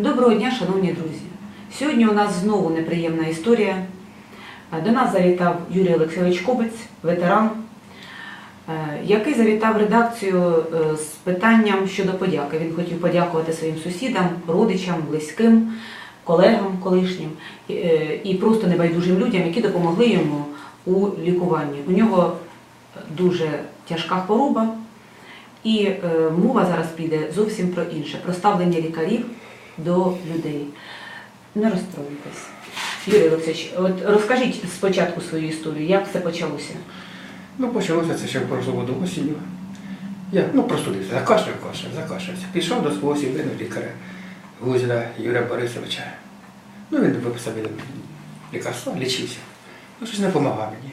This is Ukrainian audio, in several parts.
Доброго дня, шановні друзі! Сьогодні у нас знову неприємна історія. До нас завітав Юрій Олексійович Кобець, ветеран, е, який завітав редакцію е, з питанням щодо подяки. Він хотів подякувати своїм сусідам, родичам, близьким, колегам колишнім і, е, просто небайдужим людям, які допомогли йому у лікуванні. У нього дуже тяжка хвороба, і мова зараз піде зовсім про інше, про ставлення лікарів до людей. Не розстроюйтесь. Юрій Олексійович, от розкажіть спочатку свою історію, як все почалося? Ну, почалося це ще в году осінню. Я ну, простудився, закашляв, кашляв, закашлявся. Пішов до свого сімейного лікаря Гузіна Юрія Борисовича. Ну, він виписав мені лікарства, лічився. Ну, щось не допомагав мені.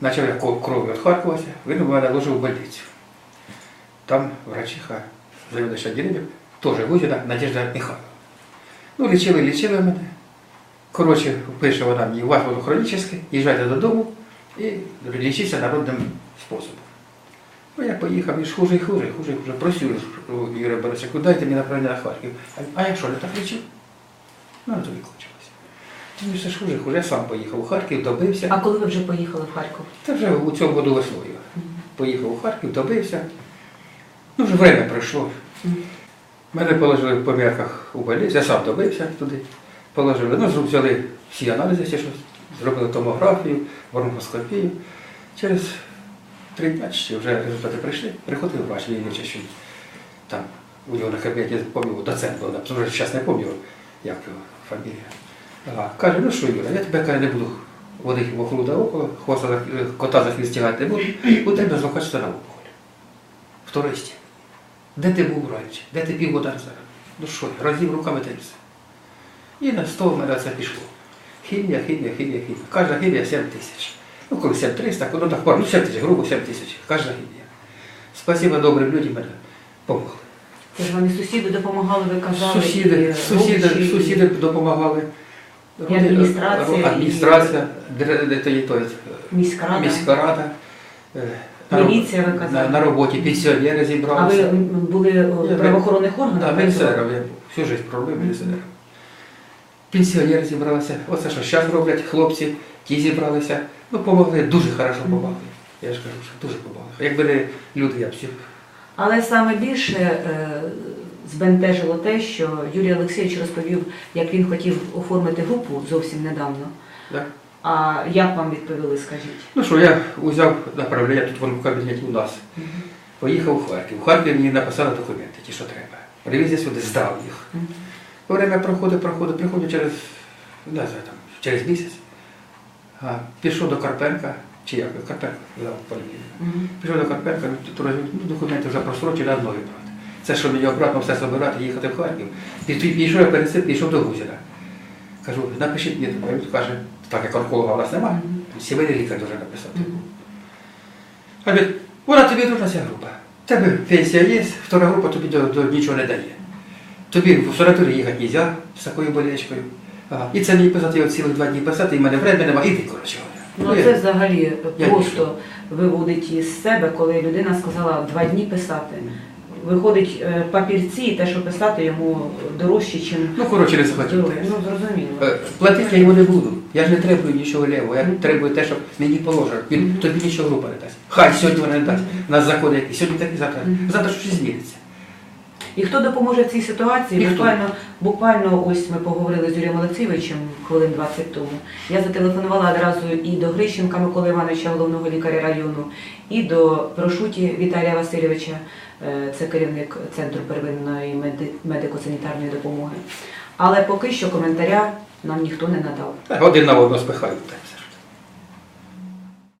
Почав я кров- кров'ю відхаркуватися, він мене ложив в больницю. Там врачиха, завідувача деревів, теж Гузіна Надежда Михайловна. Ну, лічили, лічили мене. Коротше, пише вона мені, у вас воно хронічне, їжджайте додому і лічиться народним способом. Ну, я поїхав, і ж хуже, і хуже, і хуже, і хуже. Просю Юрія Борисовича, дайте мені направлення на Харків. А, я що, не так лічив? Ну, то викличилося. Ну, все ж хуже, і хуже. Я сам поїхав у Харків, добився. А коли ви вже поїхали в Харків? Та вже у цьому году весною. Поїхав у Харків, добився. Ну, вже время пройшло. Мене положили в помірках у больницю, я сам добився туди. Положили, ну, взяли всі аналізи, всі, що зробили томографію, бронхоскопію. Через три чи вже результати прийшли. Приходив врач, він що там у нього на кабінеті, пам'ятаю, доцент був, написано, вже зараз не пам'ятаю, як його фамілія. Ага. Каже, ну що, Юра, я тебе каже, не буду водити в охолода около, хвоста, кота за не буду, у тебе злокачество на опухоль. В туристі. Де ти був раніше? Де ти півгода назад? Ну що, разів руками та. І на 100 в мене це пішло. Хімія, хімія, хімія, хімія. Кожна хімія 7 тисяч. Ну, коли 7 300, ну так, ну 7 тисяч, грубо 7 тисяч. Кожна хімія. Спасибо добрим людям мене помогли. Це ж і сусіди допомагали, ви казали. Сусіди, і сусіди, і- сусіди допомагали. І адміністрація, і- Адміністрація, де, де то є е, Міліція, ви казали. На, на роботі пенсіонери А зібралися. ви були в правоохоронних Да, органах? пенсіонером, я всю життя пробив пенсіонером. Пенсіонери зібралися. Оце що зараз роблять хлопці, ті зібралися. Ну, помогли, дуже хорошо помогли. Я ж кажу, що дуже помогли. Якби не люди, я б всіх. Але саме більше е, збентежило те, що Юрій Олексійович розповів, як він хотів оформити групу зовсім недавно. Да? А як вам відповіли, скажіть? Ну що, я взяв направлення тут воно в кабінеті у нас. Поїхав у Харків. У Харкові мені написали документи, ті, що треба. Привіз я сюди, здав їх. Мгм. Время проходить, проходить, приходжу через, не знаю, там, через місяць. А, пішов до Карпенка, чи як, Карпенка, взяв поліклініку. Мгм. Пішов до Карпенка, то ну, документи вже просрочили, а нові брати. Це що мені обратно все збирати, їхати в Харків. Пі- пі- Пішов я пересип, пішов до Гузіна. Кажу, напишіть мені, він каже, так як онколога нас немає, сімейний лікар дуже написати. Каже, вона тобі нужна ця група. В Тебе пенсія є, втора група тобі до, до нічого не дає. Тобі в санаторій їхати не можна з такою болячкою. Ага. І це мені писати от цілих два дні писати, і в мене времени немає, іди, коротше. Ну я- це взагалі я просто виводить із себе, коли людина сказала два дні писати. Виходить е, папірці, і те, що писати йому дорожче, чим Ну, коротше, не захотів. Ну, зрозуміло. Е, Платити я йому не буду. Я ж не требую нічого лівого, я требую те, що мені положено. Він тобі нічого група не дасть. Хай сьогодні вона не дасть. У нас закон який. Сьогодні так і завтра. Завтра щось зміниться. І хто допоможе в цій ситуації? Ніхто. Буквально, буквально ось ми поговорили з Юрієм Олексійовичем хвилин 20 тому. Я зателефонувала одразу і до Грищенка Миколи Івановича, головного лікаря району, і до Прошуті Віталія Васильовича, е, це керівник Центру первинної медико-санітарної допомоги. Але поки що коментаря нам ніхто не надав. Так, Один на одного спихають.